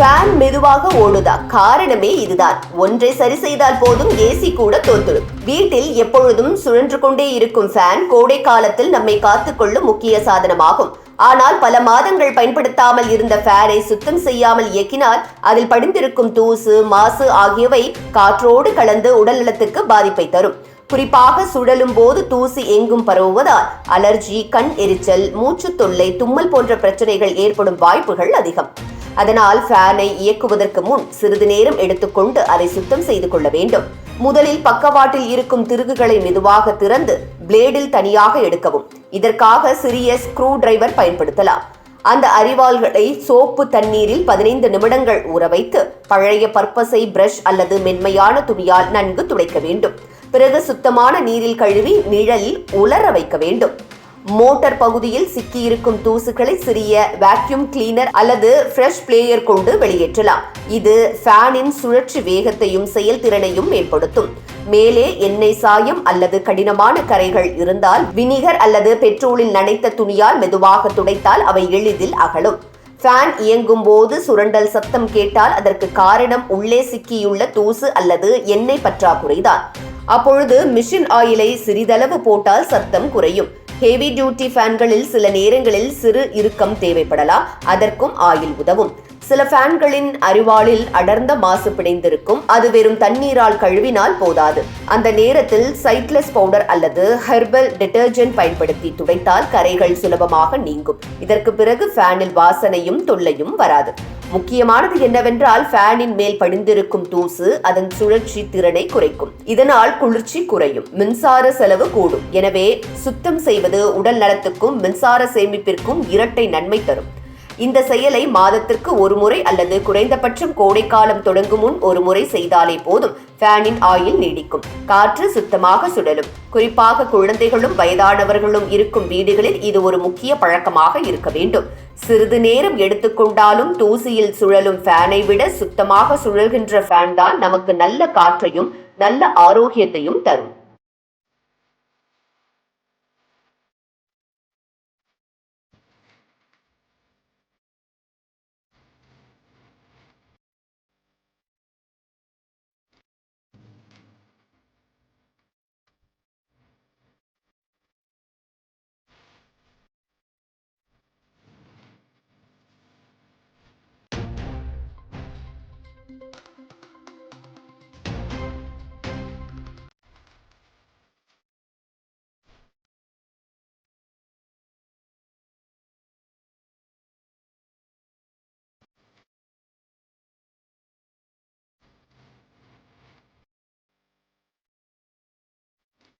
Fan மெதுவாக ஓடுதா? காரணமே இதுதான். ஒன்றை சரி செய்தால் போதும் ஏசி கூட தோத்துடும். வீட்டில் எப்பொழுதும் சுழன்று கொண்டே இருக்கும் ஃபேன் கோடை காலத்தில் நம்மை காத்துக்கொள்ளும் முக்கிய சாதனமாகும். ஆனால் பல மாதங்கள் பயன்படுத்தாமல் இருந்த ஃபேனை சுத்தம் செய்யாமல் இயக்கினால் அதில் படிந்திருக்கும் தூசு மாசு ஆகியவை காற்றோடு கலந்து உடல்நலத்துக்கு பாதிப்பை தரும். குறிப்பாக சுழலும் போது தூசி எங்கும் பரவுவதால் அலர்ஜி கண் எரிச்சல் மூச்சு தொல்லை தும்மல் போன்ற பிரச்சனைகள் ஏற்படும் வாய்ப்புகள் அதிகம். அதனால் ஃபேனை இயக்குவதற்கு முன் சிறிது நேரம் எடுத்துக்கொண்டு அதை சுத்தம் செய்து கொள்ள வேண்டும். முதலில் பக்கவாட்டில் இருக்கும் திருகுகளை மெதுவாக திறந்து பிளேடில் தனியாக எடுக்கவும். இதற்காக சிறிய ஸ்க்ரூ டிரைவர் பயன்படுத்தலாம். அந்த அரிவாள்களை சோப்பு தண்ணீரில் பதினைந்து நிமிடங்கள் ஊற வைத்து பழைய பற்பசை பிரஷ் அல்லது மென்மையான துணியால் நன்கு துடைக்க வேண்டும். பிறகு சுத்தமான நீரில் கழுவி நிழலில் உலர வைக்க வேண்டும். மோட்டார் பகுதியில் சிக்கியிருக்கும் தூசுகளை சிறிய வேக்யூம் கிளீனர் அல்லது ஃப்ரெஷ் பிளேயர் கொண்டு வெளியேற்றலாம். இது ஃபேனின் சுழற்சி வேகத்தையும் செயல்திறனையும் மேம்படுத்தும். மேலே எண்ணெய் சாயம் அல்லது கடினமான கரைகள் இருந்தால் வினிகர் அல்லது பெட்ரோலில் நனைத்த துணியால் மெதுவாக துடைத்தால் அவை எளிதில் அகலும். ஃபேன் இயங்கும் போது சுரண்டல் சத்தம் கேட்டால் அதற்கு காரணம் உள்ளே சிக்கியுள்ள தூசு அல்லது எண்ணெய் பற்றாக்குறைதான். அப்பொழுது மிஷின் ஆயிலை சிறிதளவு போட்டால் சத்தம் குறையும். ஹெவி டியூட்டி ஃபேன்களில் சில நேரங்களில் சிறு இறுக்கம் தேவைப்படலாம். அதற்கும் ஆயில் உதவும். சில ஃபேன்களின் அறிவாளில் அடர்ந்த மாசு பிணைந்திருக்கும். அது வெறும் தண்ணீரால் கழுவினால் போதாது. அந்த நேரத்தில் சைட்லெஸ் பவுடர் அல்லது ஹெர்பல் டிட்டர்ஜென்ட் பயன்படுத்தி துடைத்தால் கரைகள் சுலபமாக நீங்கும். இதற்கு பிறகு ஃபேனில் வாசனையும் தொல்லையும் வராது. முக்கியமானது என்னவென்றால் ஃபேனின் மேல் படிந்திருக்கும் தூசு அதன் சுழற்சி திறனை குறைக்கும். இதனால் குளிர்ச்சி குறையும் மின்சார செலவு கூடும். எனவே சுத்தம் செய்வது உடல் நலத்துக்கும் மின்சார சேமிப்பிற்கும் இரட்டை நன்மை தரும். இந்த செயலை மாதத்திற்கு ஒரு முறை அல்லது குறைந்தபட்சம் கோடைக்காலம் தொடங்கும் முன் ஒரு முறை செய்தாலே போதும். ஃபேனின் ஆயில் நீடிக்கும். காற்று சுத்தமாக சுழலும். குறிப்பாக குழந்தைகளும் வயதானவர்களும் இருக்கும் வீடுகளில் இது ஒரு முக்கிய பழக்கமாக இருக்க வேண்டும். சிறிது நேரம் எடுத்துக்கொண்டாலும் தூசியில் சுழலும் ஃபேனை விட சுத்தமாக சுழல்கின்ற ஃபேன் தான் நமக்கு நல்ல காற்றையும் நல்ல ஆரோக்கியத்தையும் தரும்.